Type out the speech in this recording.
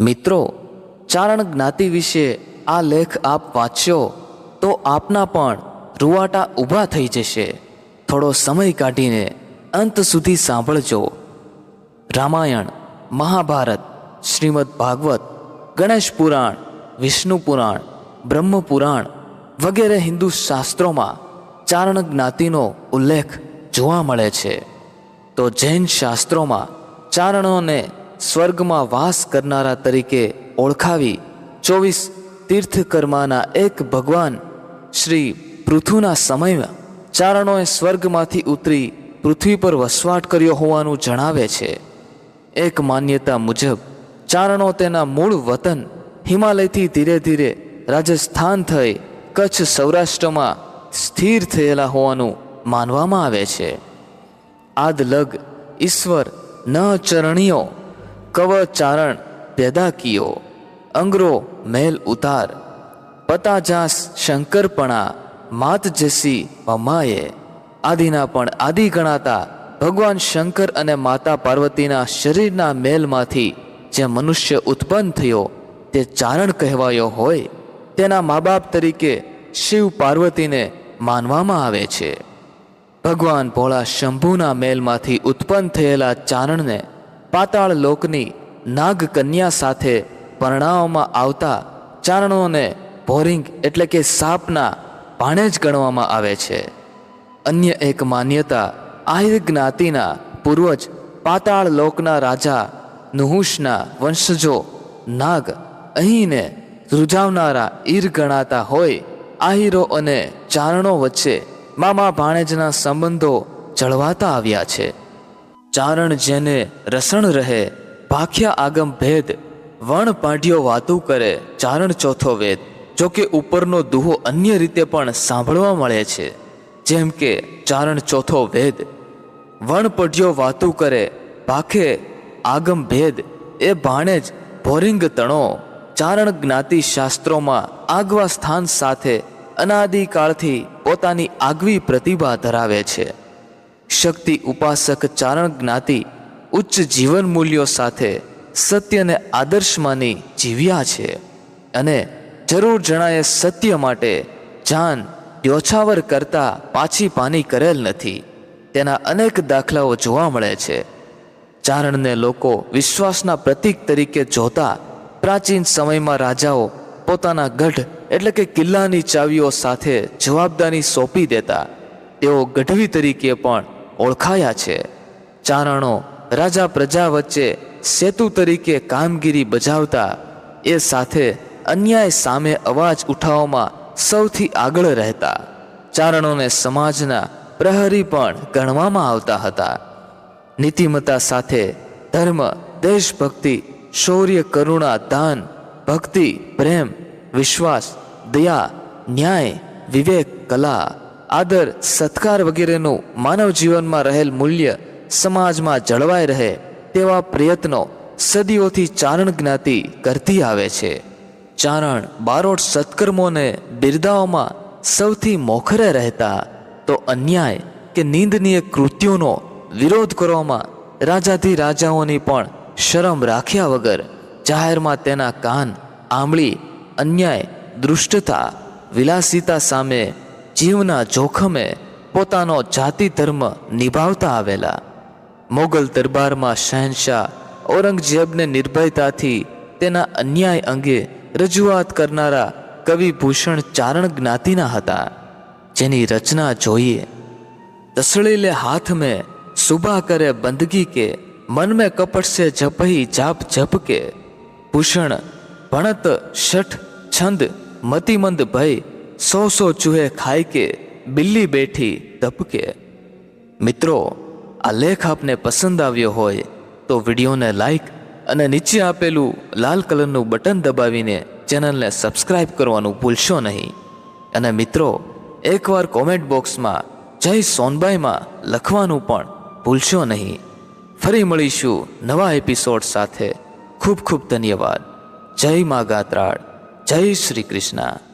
મિત્રો, ચારણ જ્ઞાતિ વિશે આ લેખ આપ વાંચ્યો, તો આપના પણ રૂવાટા ઊભા થઈ જશે. થોડો સમય કાઢીને અંત સુધી સાંભળજો. રામાયણ, મહાભારત, શ્રીમદ ભાગવત, ગણેશ પુરાણ, વિષ્ણુ પુરાણ, બ્રહ્મ પુરાણ વગેરે હિન્દુ શાસ્ત્રોમાં ચારણ જ્ઞાતિનો ઉલ્લેખ જોવા મળે છે. તો જૈન શાસ્ત્રોમાં ચારણોને સ્વર્ગમાં વાસ કરનારા તરીકે ઓળખાવી ચોવીસ તીર્થકર્માના એક ભગવાન શ્રી પૃથુના સમયમાં ચારણોએ સ્વર્ગમાંથી ઉતરી પૃથ્વી પર વસવાટ કર્યો હોવાનું જણાવે છે. એક માન્યતા મુજબ, ચારણો તેના મૂળ વતન હિમાલયથી ધીરે ધીરે રાજસ્થાન થઈ કચ્છ સૌરાષ્ટ્રમાં સ્થિર થયેલા હોવાનું માનવામાં આવે છે. આદલગ ઈશ્વર ન ચરણીયો કવ ચારણ પેદા કિયો અંગરો મેલ ઉતાર, પતાજાસ શંકરપણા, માત જસી મમાએ. આદિના પણ આદિ ગણાતા ભગવાન શંકર અને માતા પાર્વતીના શરીરના મેલમાંથી જે મનુષ્ય ઉત્પન્ન થયો તે ચારણ કહેવાયો હોય, તેના મા બાપ તરીકે શિવ પાર્વતીને માનવામાં આવે છે. ભગવાન ભોળા શંભુના મેલમાંથી ઉત્પન્ન થયેલા ચારણને પાતાળ લોકની નાગ કન્યા સાથે પરણાવવામાં આવતા ચારણોને ભોરિંગ એટલે કે સાપના ભાણે જ ગણવામાં આવે છે. અન્ય એક માન્યતા આહિર જ્ઞાતિના પૂર્વજ પાતાળ લોકના રાજા નુહુશના વંશજો નાગ અહીંને રૂજાવનારા ઈર ગણાતા હોય, આહિરો અને ચારણો વચ્ચે મામા ભાણેજના સંબંધો જળવાતા આવ્યા છે. ચારણ જેને રસણ રહે, ભાખ્યા આગમ ભેદ, વણ પાઢ્યો વાતું કરે, ચારણ ચોથો વેદ. જો કે ઉપરનો દુહો અન્ય રીતે પણ સાંભળવા મળે છે. જેમ કે, ચારણ ચોથો વેદ. વણ પઢ્યો વાતું કરે, ભાખે આગમ ભેદ, એ ભાણે જ ભોરિંગ તણો. ચારણ જ્ઞાતિ શાસ્ત્રોમાં આગવા સ્થાન સાથે અનાદિકાળથી પોતાની આગવી પ્રતિભા ધરાવે છે. શક્તિ, ઉપાસક, ચારણ જ્ઞાતિ, ઉચ્ચ જીવન મૂલ્યો સાથે સત્યને આદર્શ માની જીવ્યા છે. અને જરૂર જણાય સત્ય માટે જાન યોછાવર કરતા પાછી પાની કરેલ નથી. તેના અનેક દાખલાઓ જોવા મળે છે. ચારણને લોકો વિશ્વાસના પ્રતીક તરીકે જોતા પ્રાચીન સમયમાં રાજાઓ પોતાના ગઢ, એટલે કે કિલ્લાની ચાવીઓ સાથે જવાબદારી સોંપી દેતા. તેઓ ગઢવી તરીકે પણ ઓળખાયા છે. ચારણો રાજા પ્રજા વચ્ચે સેતુ તરીકે કામગીરી બજાવતા એ સાથે અન્યાય સામે અવાજ ઉઠાવવામાં સૌથી આગળ રહેતા. ચારણોને સમાજના પ્રહરી પણ ગણવામાં આવતા હતા. નીતિમત્તા સાથે ધર્મ, દેશભક્તિ, શૌર્ય, કરુણા, દાન, ભક્તિ, પ્રેમ, વિશ્વાસ, દયા, ન્યાય, વિવેક, કલા આદર, સત્કાર વગેરેનું માનવ જીવનમાં રહેલ મૂલ્ય સમાજમાં જળવાઈ રહે તેવા પ્રયત્નો સદીઓથી ચારણ જ્ઞાતિ કરતી આવે છે. ચારણ બારોટ સત્કર્મોને બિરદાઓમાં સૌથી મોખરે રહેતા તો અન્યાય કે નિંદનીય કૃત્યોનો વિરોધ કરવામાં રાજાથી રાજાઓની પણ શરમ રાખ્યા વગર જાહેરમાં તેના કાન, આંબળી, અન્યાય, દૃષ્ટતા, વિલાસિતા સામે જીવના જોખમે પોતાનો જાતિ ધર્મ નિભાવતા આવેલા. મોગલ દરબારમાં શહેનશાહ ઔરંગઝેબને નિર્ભયતાથી તેના અન્યાય અંગે રજૂઆત કરનારા કવિ ભૂષણ ચારણ જ્ઞાતિના હતા, જેની રચના જોઈએ. તસળીલે હાથ મેં સુબા કરે બંદગી કે, મન મેં કપટ સે જપહી જાપ જપ કે. ભૂષણ ભણત, શઠ, છંદ, મતિમંદ ભય સો સો ચૂહે ખાય કે બિલ્લી બેઠી ધબકે. મિત્રો, આ લેખ આપને પસંદ આવ્યો હોય તો વિડીયોને લાઈક અને નીચે આપેલું લાલ કલરનું બટન દબાવીને ચેનલને સબસ્ક્રાઇબ કરવાનું ભૂલશો નહીં. અને મિત્રો, એકવાર કોમેન્ટ બોક્સમાં જય સોનબાઈમાં લખવાનું પણ ભૂલશો નહીં. ફરી મળીશું નવા એપિસોડ સાથે. ખૂબ ખૂબ ધન્યવાદ. જય મા ગાત્રાળ. જય શ્રી કૃષ્ણ.